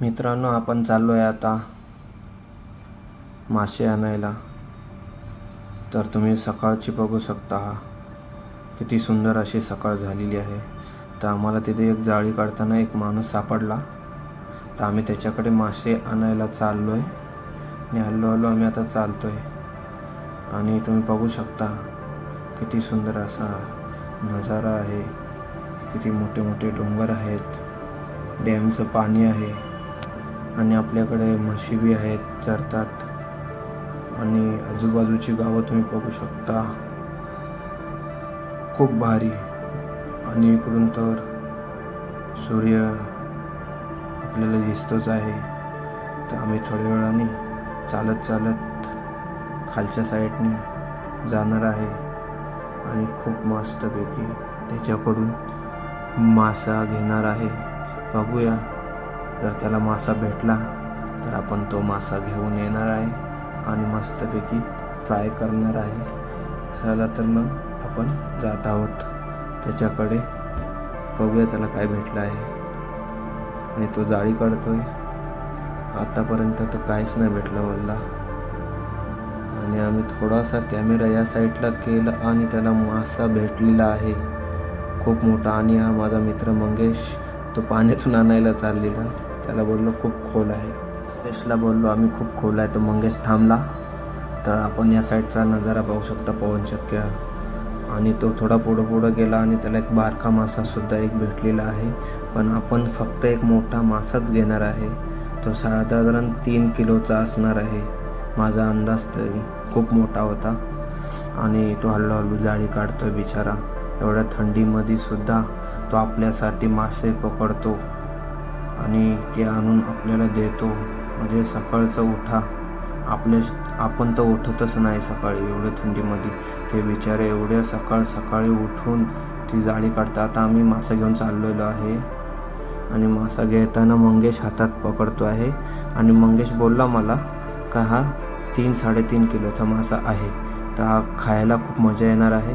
मित्रांनो आपण चाललो आहे आता मासे आणायला. तर तुम्ही सकाळची बघू शकता. किती सुंदर अशी सकाळ झालेली आहे. तर आम्हाला तिथे एक जाळी काढताना एक माणूस सापडला. तर आम्ही त्याच्याकडे मासे आणायला चाललो आहे आणि हल्लो हल्लो आम्ही आता चालतो आहे आणि तुम्ही बघू शकता किती सुंदर असा नजारा आहे. किती मोठे मोठे डोंगर आहेत. डॅमचं पाणी आहे. आणि आपल्याकडे म्हशी बी आहेत चरतात. आणि आजूबाजूची गावं तुम्ही बघू शकता. खूप भारी. आणि इकडून तर सूर्य आपल्याला दिसतोच आहे. तर आम्ही थोड्या वेळाने चालत चालत खालच्या साईडने जाणार आहे. आणि खूप मस्तपैकी त्याच्याकडून मासा घेणार आहे. बघूया. जर त्याला मासा भेटला तर आपण तो मासा घेऊन येणार आहे आणि मस्तपैकी फ्राय करणार आहे. चला तर मग आपण जात आहोत. त्याच्याकडे बघूया त्याला काय भेटलं आहे. आणि तो जाळी काढतोय. आतापर्यंत तर काहीच नाही भेटलं मला. आणि आम्ही थोडासा कॅमेरा या साईडला केला आणि त्याला मासा भेटलेला आहे. खूप मोठा. आणि हा माझा मित्र मंगेश तो पाण्यातून आणायला चाललेला. त्याला बोललो खूप खोल आहे. मंगेशला बोललो आम्ही खूप खोल आहे. तो मंगेश थांबला. तर आपण या साईडचा नजारा पाहू शकता पवनचक्क्या आणि तो थोडा पुढं पुढं गेला आणि त्याला एक बारका मासासुद्धा एक भेटलेला आहे. पण आपण फक्त एक मोठा मासाच घेणार आहे. तो साधारण तीन किलोचा असणार आहे. माझा अंदाज तरी खूप मोठा होता. आणि तो हळूहळू जाळी काढतोय बिचारा. एवढ्या थंडीमध्ये सुद्धा तो आपल्यासाठी मासे पकडतो. आणि ते आणून आपल्याला देतो. म्हणजे सकाळचं उठा. आपल्या आपण तर उठतच नाही सकाळी एवढ्या थंडीमध्ये. ते बिचारे एवढ्या सकाळ सकाळी उठून ती जाळी काढतात. आता आम्ही मासा घेऊन चाललेलो आहे. आणि मासा घेताना मंगेश हातात पकडतो आहे. आणि मंगेश बोलला मला का हा तीन साडेतीन किलोचा मासा आहे. तर हा खायला खूप मजा येणार आहे.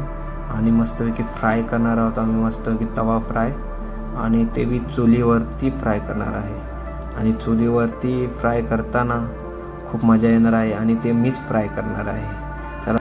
आणि मस्तपैकी फ्राय करणार आहोत आम्ही. मस्तपैकी तवा फ्राय आणि ते मी चुलीवरती फ्राय करणार आहे. आणि चुलीवरती फ्राय करताना खूप मजा येणार आहे आणि ते मीच फ्राय करणार आहे.